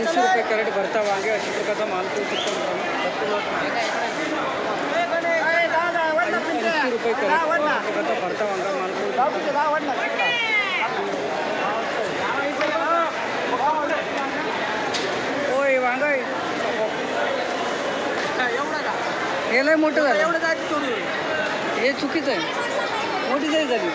ऐंशी रुपये कॅरेट भरता वांगे अशा प्रकारचा माल तो ऐंशी रुपये कॅरेट प्रकारचा भरता वांगा माल होय वांगा आहे. हे लय मोठं झालं. हे चुकीचं आहे. मोठी जाई झाली.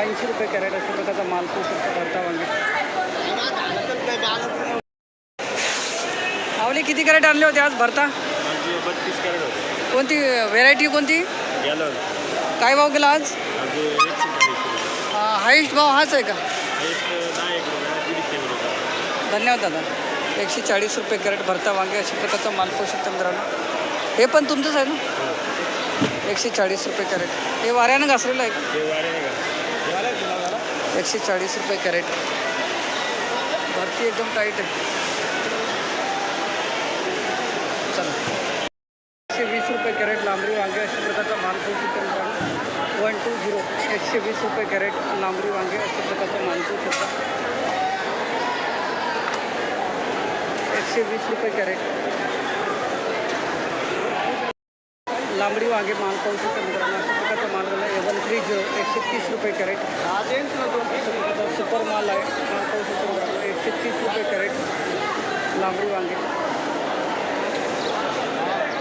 ऐंशी रुपये कॅरेट अशा प्रकारचा माल तो भरता वांगे. आवले किती कॅरेट आणले होते आज भरता? बत्तीस कॅरेट होते. कोणती व्हेरायटी कोणती? काय भाव गेला आज? माझे एकशे चाळीस हायेस्ट भाव हाच आहे का? एक दहा एक रुपया दीडशे रुपये. धन्यवाद दादा. एकशे चाळीस रुपये कॅरेट भरता वांगे अशा प्रकारचा माल पोषक शकतो मित्रांनो. हे पण तुमचंच आहे ना? एकशे चाळीस रुपये कॅरेट. हे वाऱ्यानं घासलेलं आहे ते का एकशे चाळीस रुपये कॅरेट. भरती एकदम टाईट आहे. वांगे अशा प्रकारचा माल शकतो. वन, टू, झिरो, एकशे वीस रुपये कॅरेट लांबरी वांगे अशा प्रकारचा माल पोषक शकता. एकशे वीस रुपये कॅरेट. लांबडी वांगे माल पाहू शकतो मित्रांनो. अशा प्रकारचा माल झाला एवन थ्री, झिरो, एकशे तीस रुपये कॅरेट. सुपर माल आहे. माल पाहू शकतो मित्रांनो. एकशे तीस रुपये कॅरेट लांबडी वांगे.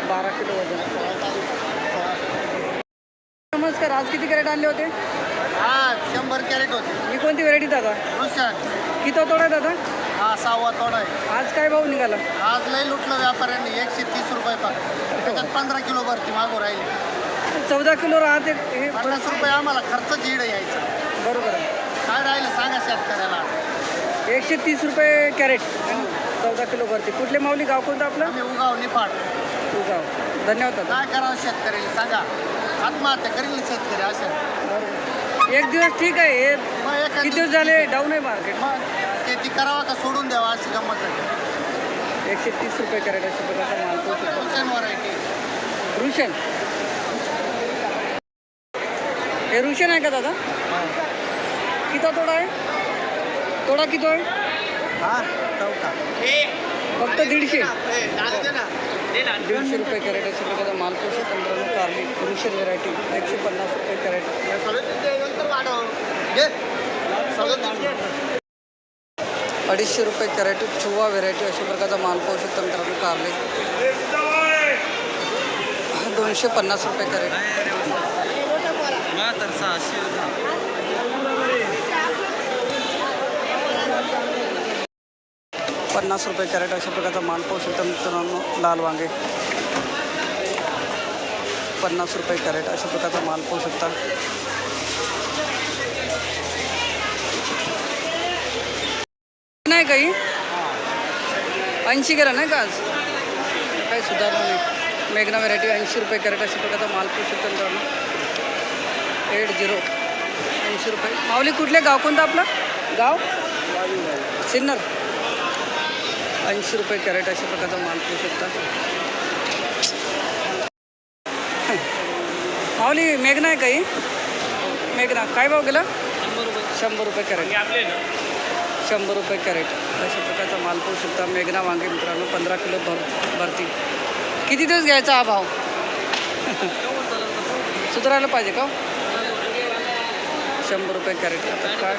बारा किलो वजन. नमस्कार आज किती कॅरेट आणले होते? हा शंभर कॅरेट होते. ही कोणती व्हरायटी दादा? किती तोडा आहे दादा? हा सहावा तोडा आहे. आज काय भाव निघाला? आज लय लुटलं व्यापाऱ्यांनी एकशे तीस रुपये पाक. त्याच्यात पंधरा किलो भरती मागो राहिली. चौदा किलो राहते हे पन्नास रुपये आम्हाला खर्च झीड यायचा. बरोबर आहे. काय राहिलं सांगा शेतकऱ्याला. एकशे तीस रुपये कॅरेट चौदा किलो भरती. कुठले माऊली गाव कोणतं आपलं? उगाव निफाड. धन्यवाद दादा. काय करावं शेतकऱ्याला? सांगा. आत्महत्या करील शेतकरी बरोबर. एक दिवस ठीक आहे. हे मग एका किती दिवस झाले डाऊन आहे मार्केट मग शेती करावा का सोडून द्यावा अशी गंमत आहे एकशे तीस रुपये कॅरेट अशा प्रकारचा माल शकतो रुशन हे रुशन आहे का दादा? किती तोडा आहे? तोडा किती आहे? हा चौका फक्त दीडशे. दीडशे रुपये कॅरेट अशा प्रकारचा माल तो शकतो मित्रांनो कारली रुशन व्हरायटी एकशे पन्नास रुपये कॅरेट. अडीचशे रुपये कॅरेट चुवा व्हेरायटी अशा प्रकारचा माल पाहू शकतो मित्रांनो कारले दोनशे पन्नास रुपये कॅरेट तर सहाशे पन्नास रुपये कॅरेट अशा प्रकारचा माल पाहू शकता मित्रांनो लाल वांगे. पन्नास रुपये कॅरेट अशा प्रकारचा माल पाहू शकता नाही काही ऐंशी करा नाही का आज? काही सुधारणा नाही. मेघना व्हरायटी ऐंशी रुपये कॅरेट अशा प्रकारचा माल पाहू शकता मित्रांनो. एट झिरो ऐंशी रुपये. माऊली कुठले? गाव कोणतं आपलं? गाव? सिन्नर. ऐंशी रुपये कॅरेट अशा प्रकारचा माल पाहू शकता. माऊली मेघना आहे काही? मेघना काय भाव गेला? शंभर रुपये. कॅरेट. शंभर रुपये कॅरेट. अशा प्रकारचा माल पाहू शकता. मेघना वांगे मित्रांनो पंधरा किलो भर भरती. किती दिवस घ्यायचा हा भाव? सुधारायला पाहिजे का हो? शंभर रुपये कॅरेट. आता काय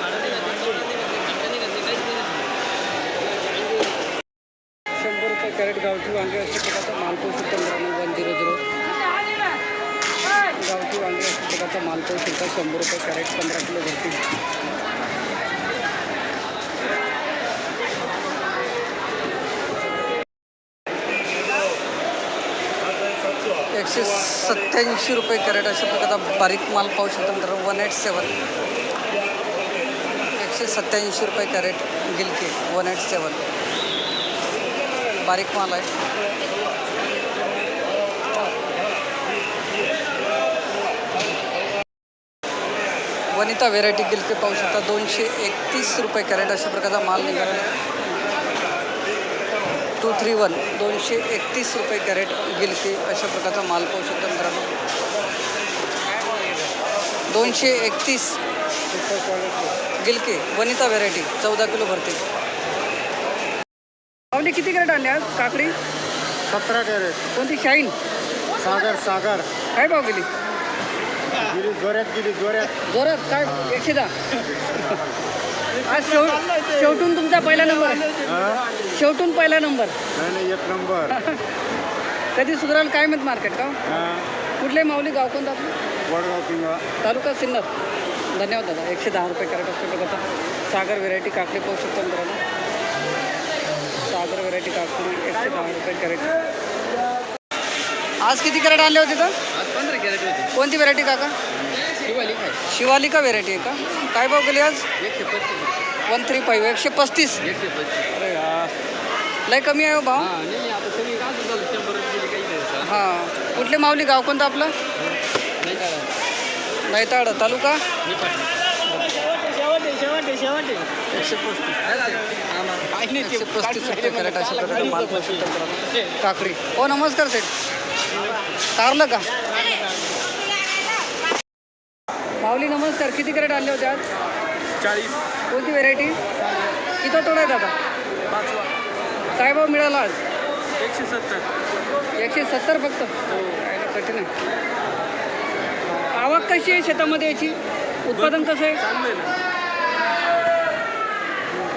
शंभर रुपये कॅरेट गावठी वांगे अशा प्रकारचा माल पाहू शकता मित्रांनो वन झिरो झिरो. गावठी वांगे अशा प्रकारचा माल पाहू शकता शंभर रुपये कॅरेट पंधरा किलो भरती. एकशे सत्त्याऐंशी रुपये कॅरेट अशा प्रकारचा बारीक माल पाहू शकतो मित्रांनो वन एट सेवन. एकशे सत्याऐंशी रुपये कॅरेट गिलके वन एट सेवन. बारीक माल आहे. वनिता व्हेरायटी गिलके पाहू शकता. दोनशे एकतीस रुपये कॅरेट अशा प्रकारचा माल निघाला. टू थ्री वन दोनशे एकतीस रुपये कॅरेट गिलके अशा प्रकारचा माल पाहू शकता मित्रांनो. दोनशे एकतीस गिलके वनिता व्हेरायटी चौदा किलो भरते. माऊली किती कॅरेट आणले आज काकडी? सतरा कॅरेट. कोणती? शाईन सागर सागर. काय भाव गेली? गिरी जोऱ्यात गिरी जोऱ्यात जोरात? काय? एकशे दहा. आज शेव शेवटून तुमचा पहिला नंबर आहे. हा? शेवटून पहिला नंबर. नाही नाही एक नंबर. कधी सुधाराल काय मत मार्केट का? हा. कुठले माऊली गाव कोणतं आपलं? वडगाव किंवा. तालुका सिन्नर. धन्यवाद दादा. एकशे दहा रुपये कॅरेट असतो बघा. सागर व्हेरायटी काकडी पाहू शकतो मित्रांनो. व्हेरायटी काकडी एकशे दहा रुपये कॅरेट आज किती कॅरेट आणले होते तर? आज पंधरा कॅरेट होते. कोणती व्हेरायटी काका? शिवाली काय? शिवालिका व्हेरायटी आहे का? काय भाव गेली आज? एकशे पस्तीस. वन थ्री फाईव्ह एकशे पस्तीस. एकशे पस्तीस. अरे यार. लय कमी आहे हो भाव? हां. हां. कुठले माऊली गाव कोणतं आपलं? नैताड तालुका? एकशे पस्तीस. एकशे पस्तीस रुपये कॅरेट अशा प्रकारे माल पाहू शकतो मित्रांनो. काकडी. हो नमस्कार सेठ. कारलं का? माऊली नमस्कार. किती कॅरेट आणले होते आज? चाळीस. कोणती व्हेरायटी? किती तोडा आहेत आता पाचवा. काय भाव मिळाला आज? एकशे सत्तर. एकशे सत्तर फक्त? खायला कठीण आहे. आवक कशी आहे शेतामध्ये याची? उत्पादन कसं आहे? चांगलं आहे ना.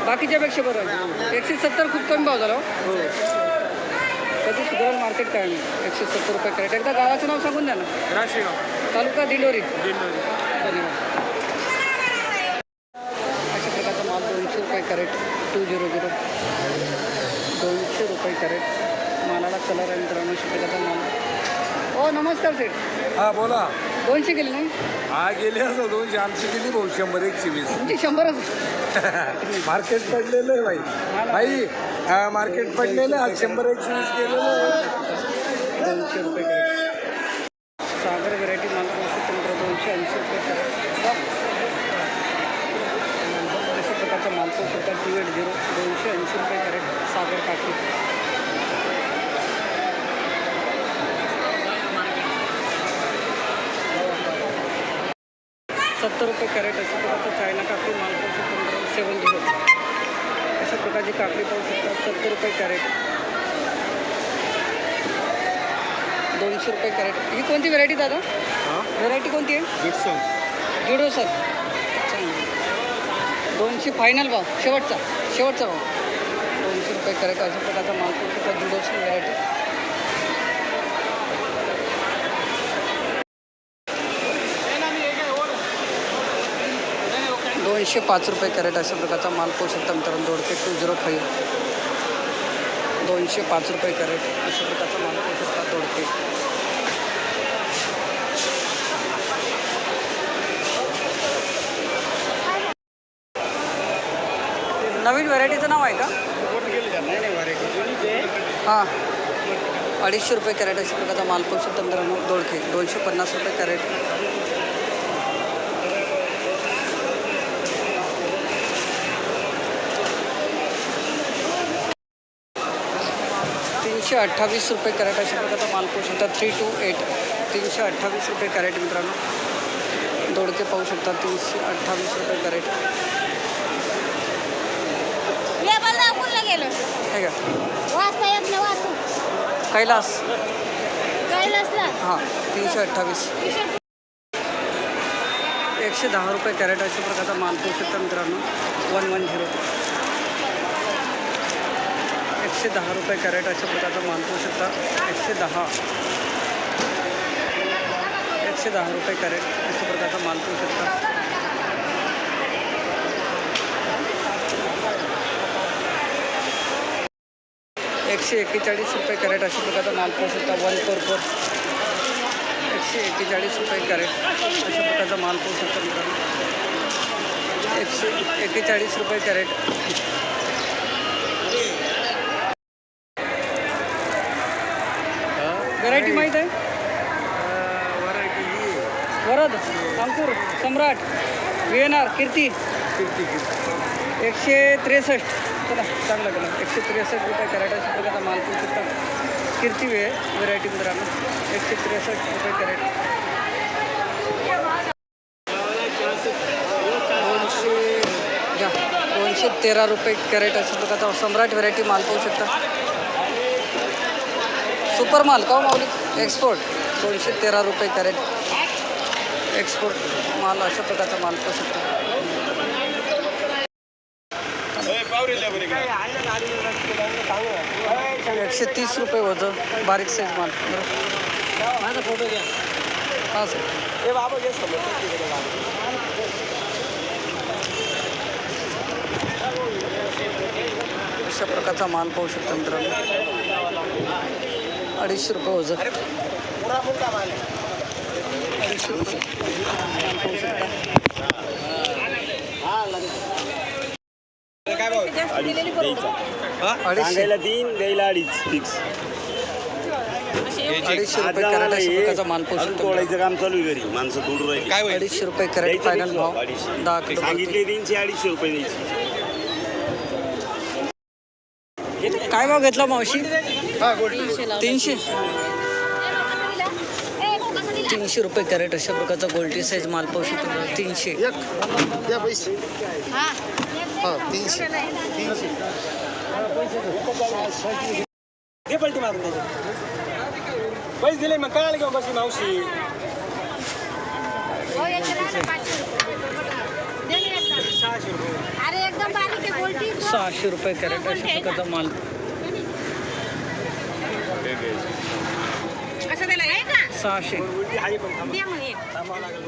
बाकीच्यापेक्षा बरं आहे. एकशे सत्तर खूप कमी भाव झाला. हो. कधी सुधारण मार्केट काय नाही एकशे सत्तर रुपये कॅरेट. एकदा गावाचं नाव सांगून द्या ना. राशीगाव तालुका दिंडोरी. दिंडोरी. धन्यवाद. अशा प्रकारचा माल दोनशे रुपये कॅरेट टू झिरो झिरो. दोनशे रुपये कॅरेट. मालाला कलर आहे मित्रांनो अशा प्रकारचा माल हो नमस्कार सेठ हा बोला. दोनशे गेले नाही हा गेले असं दोनशे आमची गेली भाऊ शंभर एकशे वीस. तुमची शंभरच. मार्केट पडलेलं आहे भाई. भाई हा, मार्केट पडलेलं आहे. आज शंभर एकशे वीस गेलेलं आहे. दोनशे रुपये सागर व्हेरायटी माल पाहू शकतो दोनशे ऐंशी रुपये कॅरेट अशा प्रकारचा माल पाहू शकता टू झिरो दोनशे ऐंशी रुपये कॅरेट सागर काकी सत्तर रुपये कॅरेट अशा प्रकारचा चायना काकडी माल पाहू शकतो सेवन झिरो अशा प्रकारची काकडी पाहू शकता. सत्तर रुपये कॅरेट. दोनशे रुपये कॅरेट. ही कोणती व्हेरायटी दादा? व्हेरायटी कोणती आहे? जुडो सर दोनशे फायनल भाव. शेवटचा. शेवटचा भाव. दोनशे रुपये कॅरेट. अशा प्रकारचा माल पाहू शकता जुडोची व्हेरायटी एकशे पाच रुपये कॅरेट अशा प्रकारचा माल पोहू शकता मित्रांनो दोडके टू झिरो फाईव्ह. दोनशे पाच रुपये कॅरेट अशा प्रकारचा माल पोहू शकता दोडके. नवीन व्हरायटीचं नाव आहे का? हां. अडीचशे रुपये कॅरेट अशा प्रकारचा माल पोहू शकता मित्रांनो दोडके. दोनशे पन्नास रुपये कॅरेट. तीनशे अठ्ठावीस रुपये कॅरेट अशा प्रकारचा माल पाहू शकता. थ्री टू एट तीनशे अठ्ठावीस रुपये कॅरेट मित्रांनो. दोडके पाहू शकता. तीनशे अठ्ठावीस रुपये कॅरेट. कैलास. हां तीनशे अठ्ठावीस. एकशे दहा रुपये कॅरेट अशा प्रकारचा माल पाहू शकता मित्रांनो. वन वन झिरो एकशे दहा रुपये कॅरेट अशा प्रकारचा माल पाहू शकता. एकशे दहा. एकशे दहा रुपये कॅरेट अशा प्रकारचा माल पाहू शकता. एकशे एक्केचाळीस रुपये कॅरेट अशा प्रकारचा माल पाहू शकता. One four four. एकशे एक्केचाळीस रुपये कॅरेट अशा प्रकारचा माल पाहू शकता मित्रांनो. एकशे एक्केचाळीस रुपये कॅरेट. व्हरायटी माहीत आहे? Varad Ankur Samrat V N R Kirti. एकशे त्रेसष्ट. चला चांगलं केलं एकशे त्रेसष्ट रुपये कॅरेट प्रकारचा माल पाहू शकता कीर्ती वे व्हेरायटी मित्रांनो. एकशे त्रेसष्ट रुपये कॅरेट. दोनशे दोनशे तेरा रुपये कॅरेट अशा प्रकारचा सम्राट व्हरायटी माल पाहू शकता. सुपर माल का माऊली एक्सपोर्ट दोनशे तेरा रुपये कॅरेट. एक्सपोर्ट माल अशा प्रकारचा माल पाहू शकतो. एकशे तीस रुपये वजन बारीक साईज माल. माझा फोटो घ्या हां सर अशा प्रकारचा माल पाहू शकतो मित्रांनो. अडीचशे रुपये वजन. अडीचशे रुपये. तीन द्यायला अडीच फिक्स अडीचशे रुपये हे माल तोडायचं काम चालू आहे घरी माणसं तोडू राहिली. अडीचशे रुपये फायनल भाव. अडीचशे. दहा किलो सांगितले तीनशे अडीचशे रुपये द्यायचे. काय भाव घेतला मावशी? तीनशे तीनशे? रुपये कॅरेट अशा प्रकारचा गोल्टी साईज माल पाहू शकतो तीनशे. पैसे. हा. दिले मग कळालं किंवा बसली मावशी. अरे एकदम बारीक आहे गोल्टी सहाशे रुपये कॅरेट अशा प्रकारचा माल. असं त्याला आहे का? सहाशे. आहे पण थांबावं लागेल